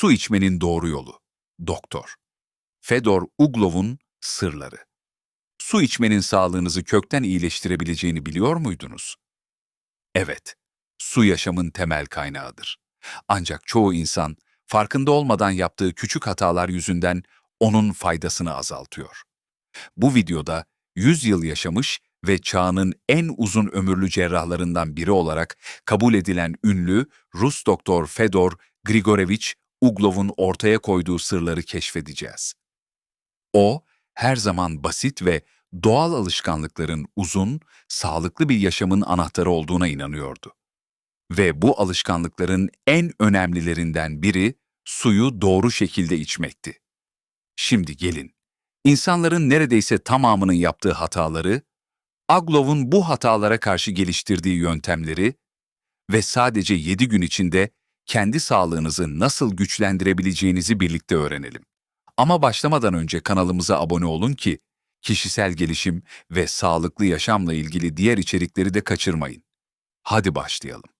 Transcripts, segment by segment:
Su içmenin doğru yolu. Doktor. Fedor Uglov'un sırları. Su içmenin sağlığınızı kökten iyileştirebileceğini biliyor muydunuz? Evet, su yaşamın temel kaynağıdır. Ancak çoğu insan farkında olmadan yaptığı küçük hatalar yüzünden onun faydasını azaltıyor. Bu videoda 100 yıl yaşamış ve çağının en uzun ömürlü cerrahlarından biri olarak kabul edilen ünlü Rus doktor Fedor Grigorevich Uglov'un ortaya koyduğu sırları keşfedeceğiz. O, her zaman basit ve doğal alışkanlıkların uzun, sağlıklı bir yaşamın anahtarı olduğuna inanıyordu. Ve bu alışkanlıkların en önemlilerinden biri suyu doğru şekilde içmekti. Şimdi gelin, insanların neredeyse tamamının yaptığı hataları, Aglov'un bu hatalara karşı geliştirdiği yöntemleri ve sadece 7 gün içinde kendi sağlığınızı nasıl güçlendirebileceğinizi birlikte öğrenelim. Ama başlamadan önce kanalımıza abone olun ki kişisel gelişim ve sağlıklı yaşamla ilgili diğer içerikleri de kaçırmayın. Hadi başlayalım.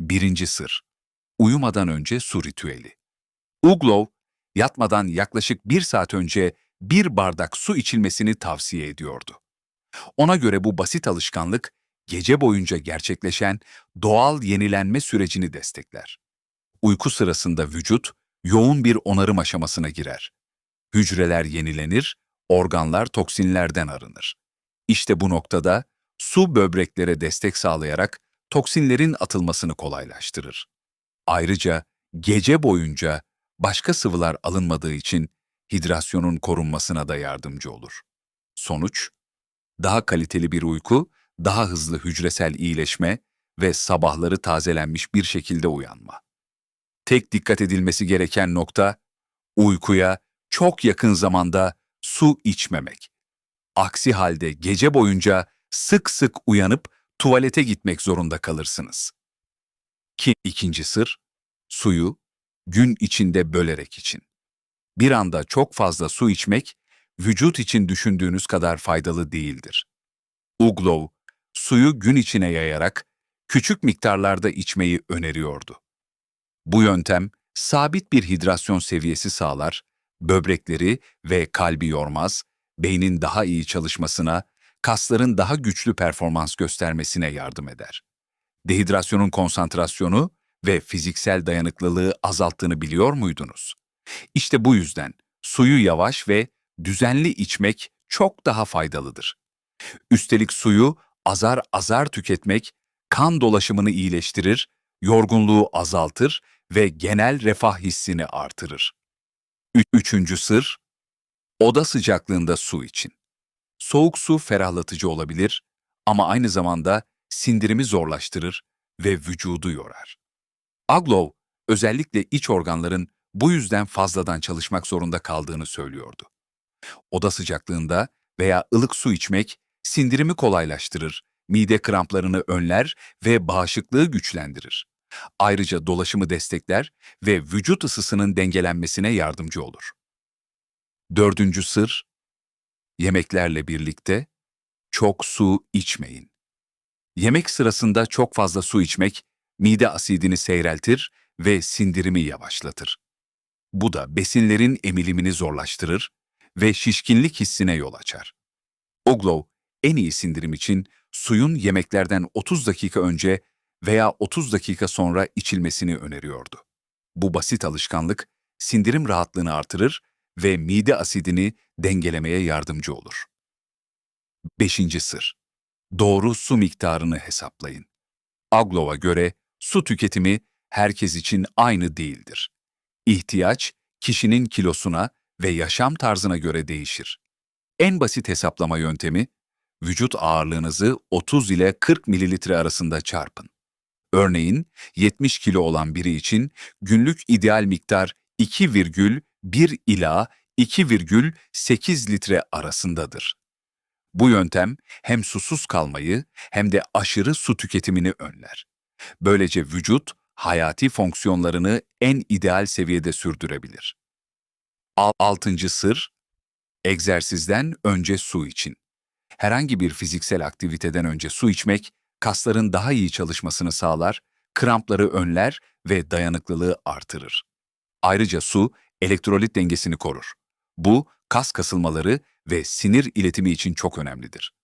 Birinci sır. Uyumadan önce su ritüeli. Uglov, yatmadan yaklaşık bir saat önce bir bardak su içilmesini tavsiye ediyordu. Ona göre bu basit alışkanlık, gece boyunca gerçekleşen doğal yenilenme sürecini destekler. Uyku sırasında vücut, yoğun bir onarım aşamasına girer. Hücreler yenilenir, organlar toksinlerden arınır. İşte bu noktada su böbreklere destek sağlayarak toksinlerin atılmasını kolaylaştırır. Ayrıca gece boyunca başka sıvılar alınmadığı için hidrasyonun korunmasına da yardımcı olur. Sonuç, daha kaliteli bir uyku, daha hızlı hücresel iyileşme ve sabahları tazelenmiş bir şekilde uyanma. Tek dikkat edilmesi gereken nokta, uykuya çok yakın zamanda su içmemek. Aksi halde gece boyunca sık sık uyanıp tuvalete gitmek zorunda kalırsınız. Ki ikinci sır, suyu gün içinde bölerek için. Bir anda çok fazla su içmek, vücut için düşündüğünüz kadar faydalı değildir. Uglov, suyu gün içine yayarak küçük miktarlarda içmeyi öneriyordu. Bu yöntem, sabit bir hidrasyon seviyesi sağlar, böbrekleri ve kalbi yormaz, beynin daha iyi çalışmasına, kasların daha güçlü performans göstermesine yardım eder. Dehidrasyonun konsantrasyonu ve fiziksel dayanıklılığı azalttığını biliyor muydunuz? İşte bu yüzden suyu yavaş ve düzenli içmek çok daha faydalıdır. Üstelik suyu azar azar tüketmek kan dolaşımını iyileştirir, yorgunluğu azaltır ve genel refah hissini artırır. Ü üçüncü sır, oda sıcaklığında su için. Soğuk su ferahlatıcı olabilir ama aynı zamanda sindirimi zorlaştırır ve vücudu yorar. Aglov, özellikle iç organların bu yüzden fazladan çalışmak zorunda kaldığını söylüyordu. Oda sıcaklığında veya ılık su içmek sindirimi kolaylaştırır, mide kramplarını önler ve bağışıklığı güçlendirir. Ayrıca dolaşımı destekler ve vücut ısısının dengelenmesine yardımcı olur. Dördüncü sır, yemeklerle birlikte çok su içmeyin. Yemek sırasında çok fazla su içmek, mide asidini seyreltir ve sindirimi yavaşlatır. Bu da besinlerin emilimini zorlaştırır ve şişkinlik hissine yol açar. Oglov, en iyi sindirim için suyun yemeklerden 30 dakika önce veya 30 dakika sonra içilmesini öneriyordu. Bu basit alışkanlık sindirim rahatlığını artırır ve mide asidini dengelemeye yardımcı olur. Beşinci sır. Doğru su miktarını hesaplayın. Aglov'a göre su tüketimi herkes için aynı değildir. İhtiyaç, kişinin kilosuna ve yaşam tarzına göre değişir. En basit hesaplama yöntemi, vücut ağırlığınızı 30 ile 40 mililitre arasında çarpın. Örneğin 70 kilo olan biri için günlük ideal miktar 2,1 ila 2,8 litre arasındadır. Bu yöntem hem susuz kalmayı hem de aşırı su tüketimini önler. Böylece vücut hayati fonksiyonlarını en ideal seviyede sürdürebilir. Altıncı sır, egzersizden önce su için. Herhangi bir fiziksel aktiviteden önce su içmek, kasların daha iyi çalışmasını sağlar, krampları önler ve dayanıklılığı artırır. Ayrıca su elektrolit dengesini korur. Bu kas kasılmaları ve sinir iletimi için çok önemlidir.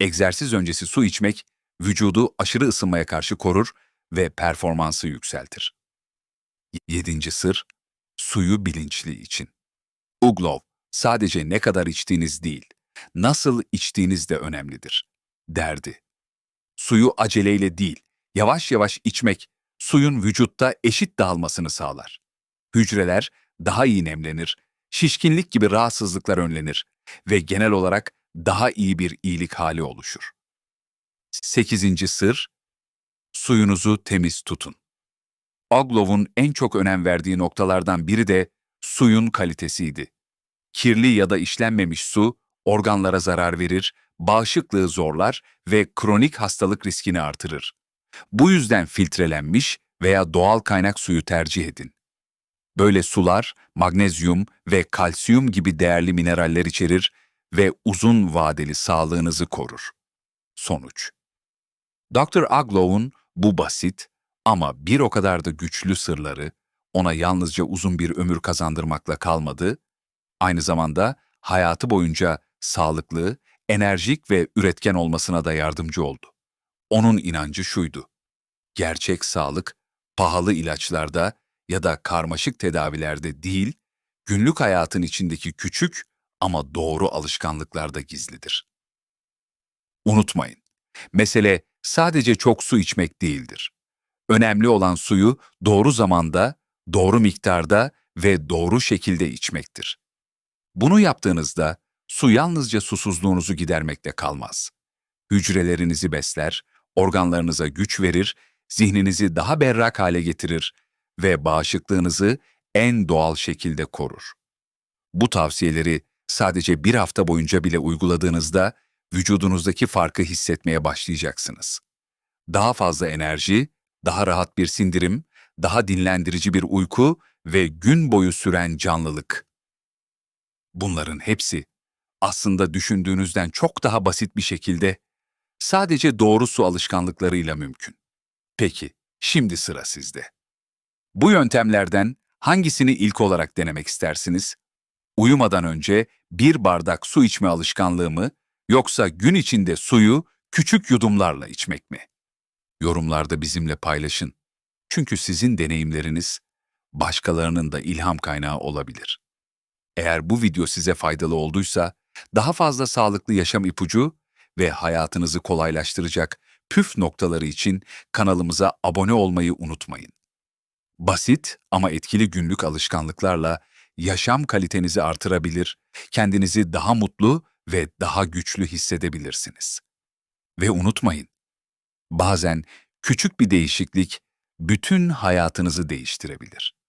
Egzersiz öncesi su içmek vücudu aşırı ısınmaya karşı korur ve performansı yükseltir. Yedinci sır, suyu bilinçli için. Uglov, sadece ne kadar içtiğiniz değil, nasıl içtiğiniz de önemlidir, derdi. Suyu aceleyle değil, yavaş yavaş içmek, suyun vücutta eşit dağılmasını sağlar. Hücreler daha iyi nemlenir, şişkinlik gibi rahatsızlıklar önlenir ve genel olarak daha iyi bir iyilik hali oluşur. Sekizinci sır, suyunuzu temiz tutun. Oglov'un en çok önem verdiği noktalardan biri de suyun kalitesiydi. Kirli ya da işlenmemiş su organlara zarar verir, bağışıklığı zorlar ve kronik hastalık riskini artırır. Bu yüzden filtrelenmiş veya doğal kaynak suyu tercih edin. Böyle sular magnezyum ve kalsiyum gibi değerli mineraller içerir ve uzun vadeli sağlığınızı korur. Sonuç Dr. Aglow'un bu basit ama bir o kadar da güçlü sırları ona yalnızca uzun bir ömür kazandırmakla kalmadı, aynı zamanda hayatı boyunca sağlıklı, enerjik ve üretken olmasına da yardımcı oldu. Onun inancı şuydu. Gerçek sağlık, pahalı ilaçlarda ya da karmaşık tedavilerde değil, günlük hayatın içindeki küçük ama doğru alışkanlıklarda gizlidir. Unutmayın, mesele sadece çok su içmek değildir. Önemli olan suyu doğru zamanda, doğru miktarda ve doğru şekilde içmektir. Bunu yaptığınızda su yalnızca susuzluğunuzu gidermekte kalmaz. Hücrelerinizi besler, organlarınıza güç verir, zihninizi daha berrak hale getirir ve bağışıklığınızı en doğal şekilde korur. Bu tavsiyeleri sadece bir hafta boyunca bile uyguladığınızda vücudunuzdaki farkı hissetmeye başlayacaksınız. Daha fazla enerji, daha rahat bir sindirim, daha dinlendirici bir uyku ve gün boyu süren canlılık. Bunların hepsi aslında düşündüğünüzden çok daha basit bir şekilde sadece doğru su alışkanlıklarıyla mümkün. Peki, şimdi sıra sizde. Bu yöntemlerden hangisini ilk olarak denemek istersiniz? Uyumadan önce bir bardak su içme alışkanlığı mı yoksa gün içinde suyu küçük yudumlarla içmek mi? Yorumlarda bizimle paylaşın. Çünkü sizin deneyimleriniz başkalarının da ilham kaynağı olabilir. Eğer bu video size faydalı olduysa, daha fazla sağlıklı yaşam ipucu ve hayatınızı kolaylaştıracak püf noktaları için kanalımıza abone olmayı unutmayın. Basit ama etkili günlük alışkanlıklarla yaşam kalitenizi artırabilir, kendinizi daha mutlu ve daha güçlü hissedebilirsiniz. Ve unutmayın, bazen küçük bir değişiklik bütün hayatınızı değiştirebilir.